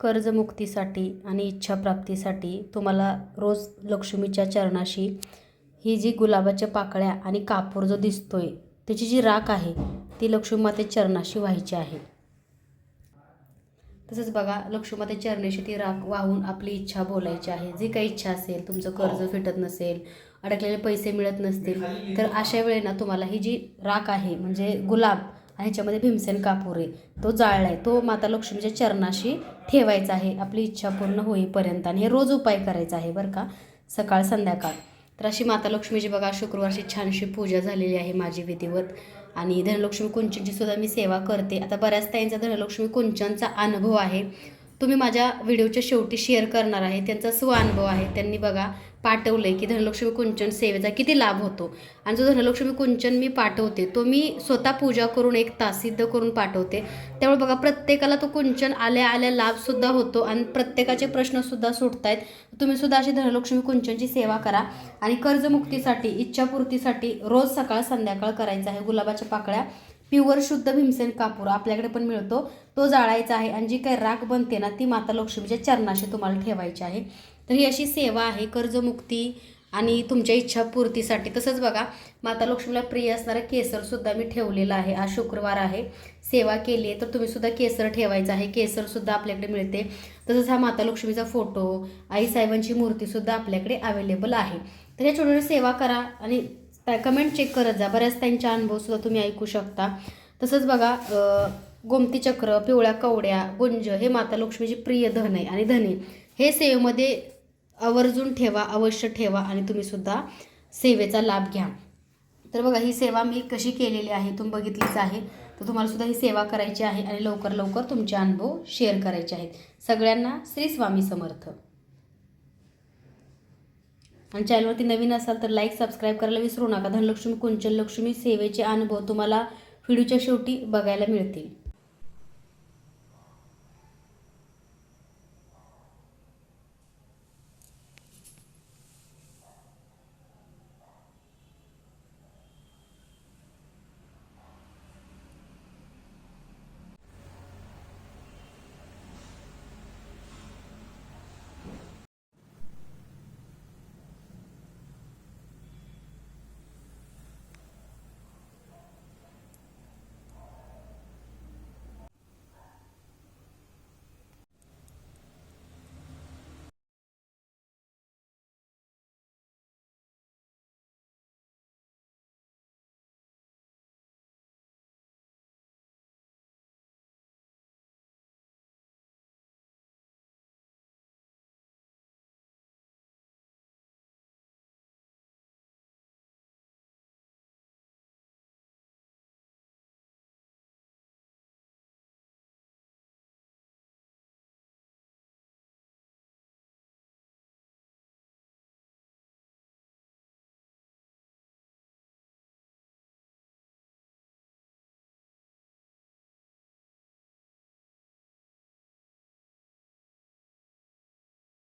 कर्जमुक्तीसाठी आणि इच्छाप्राप्तीसाठी तुम्हाला रोज लक्ष्मीच्या चरणाशी ही जी गुलाबाच्या पाकळ्या आणि कापूर जो दिसतोय त्याची जी राख आहे ती लक्ष्मीमातेच्या चरणाशी व्हायची आहे. तसंच बघा लक्ष्मीमातेच्या चरणाशी ती राख वाहून आपली इच्छा बोलायची आहे. जी काही इच्छा असेल तुमचं कर्ज फिटत नसेल अडकलेले पैसे मिळत नसतील तर अशा वेळी ना तुम्हाला ही जी राख आहे म्हणजे गुलाब आणि ह्याच्यामध्ये भीमसेन कापूर आहे तो जाळला आहे तो माता लक्ष्मीच्या चरणाशी ठेवायचा आहे. आपली इच्छा पूर्ण होईपर्यंत आणि हे रोज उपाय करायचा आहे बरं का? सकाळ संध्याकाळ. तर अशी माता लक्ष्मीची बघा शुक्रवारची छानशी पूजा झालेली आहे माझी विधिवत. आणि धनलक्ष्मी कुंचनची सुद्धा मी सेवा करते. आता बऱ्याच ताईंचा धनलक्ष्मी कुंचनचा अनुभव आहे. तुम्ही माझ्या व्हिडिओच्या शेवटी शेअर करणार आहे. त्यांचा स्व अनुभव आहे. त्यांनी बघा पाठवलं आहे की धनलक्ष्मी कुंचन सेवेचा किती लाभ होतो? आणि जो धनलक्ष्मी कुंचन मी पाठवते तो मी स्वतः पूजा करून एक तास सिद्ध करून पाठवते. त्यामुळे बघा प्रत्येकाला तो कुंचन आल्या आल्या लाभसुद्धा होतो आणि प्रत्येकाचे प्रश्नसुद्धा सुटत आहेत तुम्ही सुद्धा अशी धनलक्ष्मी कुंचनची सेवा करा आणि कर्जमुक्तीसाठी इच्छापूर्तीसाठी रोज सकाळ संध्याकाळ करायचं आहे गुलाबाच्या पाकळ्या. प्युअर शुद्ध भीमसेन कापूर आपल्याकडे पण मिळतो. तो जाळायचा आहे आणि जी काही राख बनते ना ती माता लक्ष्मीच्या चरणाशी तुम्हाला ठेवायची आहे. तर ही अशी सेवा आहे कर्जमुक्ती आणि तुमच्या इच्छापूर्तीसाठी तसंच बघा माता लक्ष्मीला प्रिय असणारा केसरसुद्धा मी ठेवलेला आहे. आज शुक्रवार आहे सेवा केली आहे तर तुम्ही सुद्धा केसर ठेवायचं आहे. केसरसुद्धा आपल्याकडे मिळते. तसंच हा माता लक्ष्मीचा फोटो आईसाहेबांची मूर्तीसुद्धा आपल्याकडे अवेलेबल आहे. तर या छोट्या सेवा करा आणि कमेंट चेक करत जा. बऱ्याच त्यांचे अनुभवसुद्धा तुम्ही ऐकू शकता. तसंच बघा गोमती चक्र पिवळ्या कवड्या गुंज हे माता लक्ष्मीची प्रिय धन आहे आणि धने. हे सेवेमध्ये आवर्जून ठेवा अवश्य ठेवा आणि तुम्हीसुद्धा सेवेचा लाभ घ्या. तर बघा ही सेवा मी कशी केलेली आहे तुम्ही बघितलीच आहे. तर तुम्हाला सुद्धा ही सेवा करायची आहे आणि लवकर लवकर तुमचे अनुभव शेअर करायचे आहेत. सगळ्यांना श्री स्वामी समर्थ. आणि चॅनलवरती नवीन असाल तर लाईक सबस्क्राईब करायला विसरू नका. धनलक्ष्मी कुंचल लक्ष्मी सेवेचे अनुभव तुम्हाला व्हिडिओच्या शेवटी बघायला मिळतील.